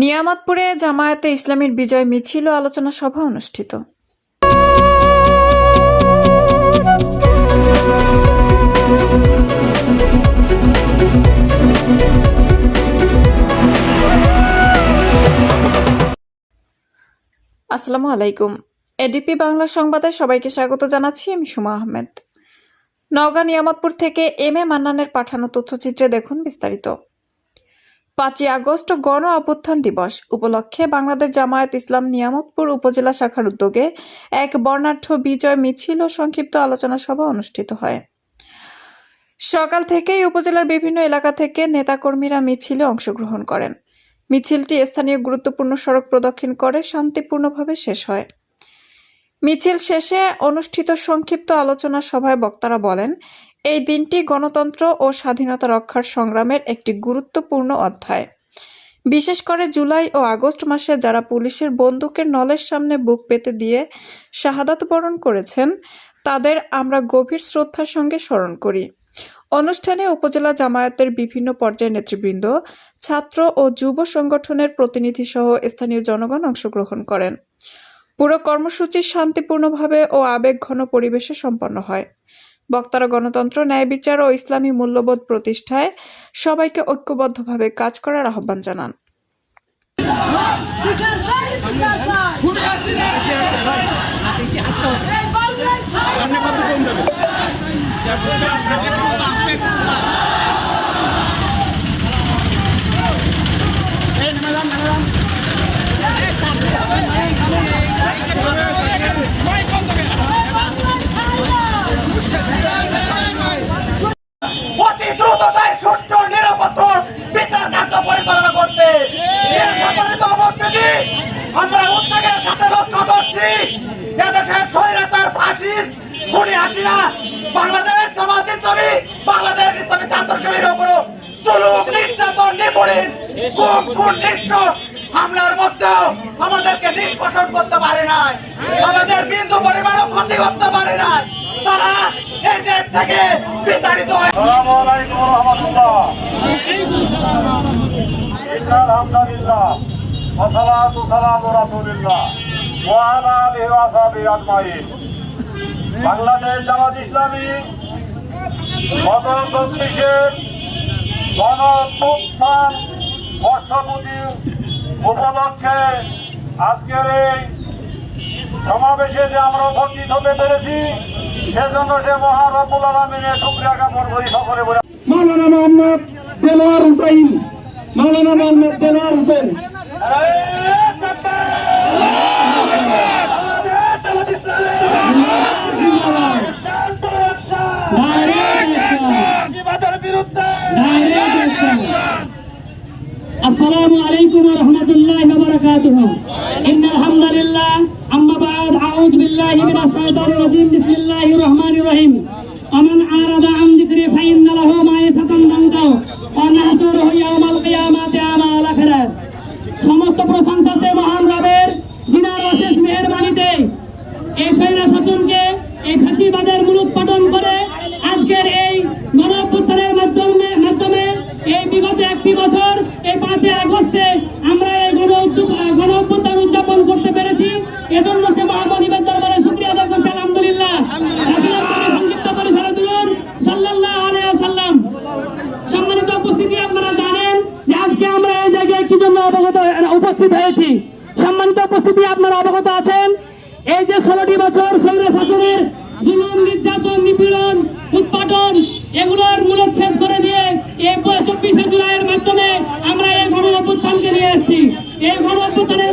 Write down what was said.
নিয়ামতপুরে জামায়াতে ইসলামীর বিজয় মিছিল আলোচনা সভা অনুষ্ঠিত। আসসালামু আলাইকুম। এডিপি বাংলা সংবাদে সবাইকে স্বাগত জানাচ্ছি, আমি সুমা আহমেদ। নওগাঁ নিয়ামতপুর থেকে এম এ মান্নানের পাঠানো তথ্যচিত্রে দেখুন বিস্তারিত। পাঁচই আগস্ট গণ অভ্যুত্থান দিবস। উপলক্ষে বাংলাদেশ জামায়াত ইসলাম নিয়ামতপুর উপজেলা শাখার উদ্যোগে এক বর্ণাঢ্য বিজয় মিছিল ও সংক্ষিপ্ত আলোচনা সভা অনুষ্ঠিত হয়। সকাল থেকেই উপজেলার বিভিন্ন এলাকা থেকে নেতাকর্মীরা মিছিলে অংশগ্রহণ করেন। মিছিলটি স্থানীয় গুরুত্বপূর্ণ সড়ক প্রদক্ষিণ করে শান্তিপূর্ণভাবে শেষ হয়। মিছিল শেষে অনুষ্ঠিত সংক্ষিপ্ত আলোচনা সভায় বক্তারা বলেন এই দিনটি গণতন্ত্র ও স্বাধীনতা রক্ষার সংগ্রামের একটি গুরুত্বপূর্ণ অধ্যায়। বিশেষ করে জুলাই ও আগস্ট মাসে যারা পুলিশের বন্দুকের নলের সামনে বুক পেতে দিয়ে শাহাদাত বরণ করেছেন, তাদের আমরা গভীর শ্রদ্ধার সঙ্গে স্মরণ করি। অনুষ্ঠানে উপজেলা জামায়াতের বিভিন্ন পর্যায়ের নেতৃবৃন্দ, ছাত্র ও যুব সংগঠনের প্রতিনিধি সহ স্থানীয় জনগণ অংশগ্রহণ করেন। পুরো কর্মসূচি শান্তিপূর্ণভাবে ও আবেগঘন পরিবেশে সম্পন্ন হয়। বক্তারা গণতন্ত্র ন্যায় বিচার ও ইসলামী মূল্যবোধ প্রতিষ্ঠায় সবাইকে ঐক্যবদ্ধভাবে কাজ করার আহ্বান জানান। ফাঁসিস খুনি হাসিনা বাংলাদেশ জামাত ইসলামী বাংলাদেশ ইসলামী ছাত্র শিবিরের উপর জুলুম নির্যাতন খুন, নিঃস্ব, হামলার মধ্যেও আমাদেরকে নিষ্পোষণ করতে পারে নাই। আমাদের বিন্দু পরিমাণও ক্ষতি করতে পারে নাই। তারা এই দেশ থেকে বিতাড়িত হয়ে আলহামদুলিল্লাহ ওয়া আলা আলিহি ওয়া সাহবিহি আজমাইন বাংলাদেশ জামাত ইসলামী গত গণ অভ্যুত্থান বর্ষপতি উপলক্ষে আজকের এই সমাবেশে যে আমরা উপস্থিত হতে পেরেছি সেজন্য সে মহারবুল আলমিনের শুক্রিয়া জ্ঞাপন করি সকলে বলে। মাওলানা মোহাম্মদ দেলোয়ার হুসাইন মাওলানা মোহাম্মদ দেলোয়ার হোসেন। আসসালামু আলাইকুম ওয়া রাহমাতুল্লাহি ওয়া বারাকাতুহু। ইন্নাল হামদুলিল্লাহ আম্মা বাদ, আউযু বিল্লাহি মিনাশ শাইতানির রাজিম, বিসমিল্লাহির রহমানির রহিম। আমান আরাদা আন যিকরি ফাইন্না লাহু অবগত উপস্থিত হয়েছি। সম্মানিত উপস্থিতি, আপনারা অবগত আছেন? এই যে ষোলোটি বছর সৈন্য শাসনের জুলুম নির্যাতন, নিপীড়ন উৎপাদন এগুলোর মূলচ্ছেদ করে দিয়ে এই চব্বিশে জুলাইয়ের মাধ্যমে আমরা এই গণ অভ্যুত্থানকে নিয়ে এসেছি। এই গণ অভ্যুত্থানের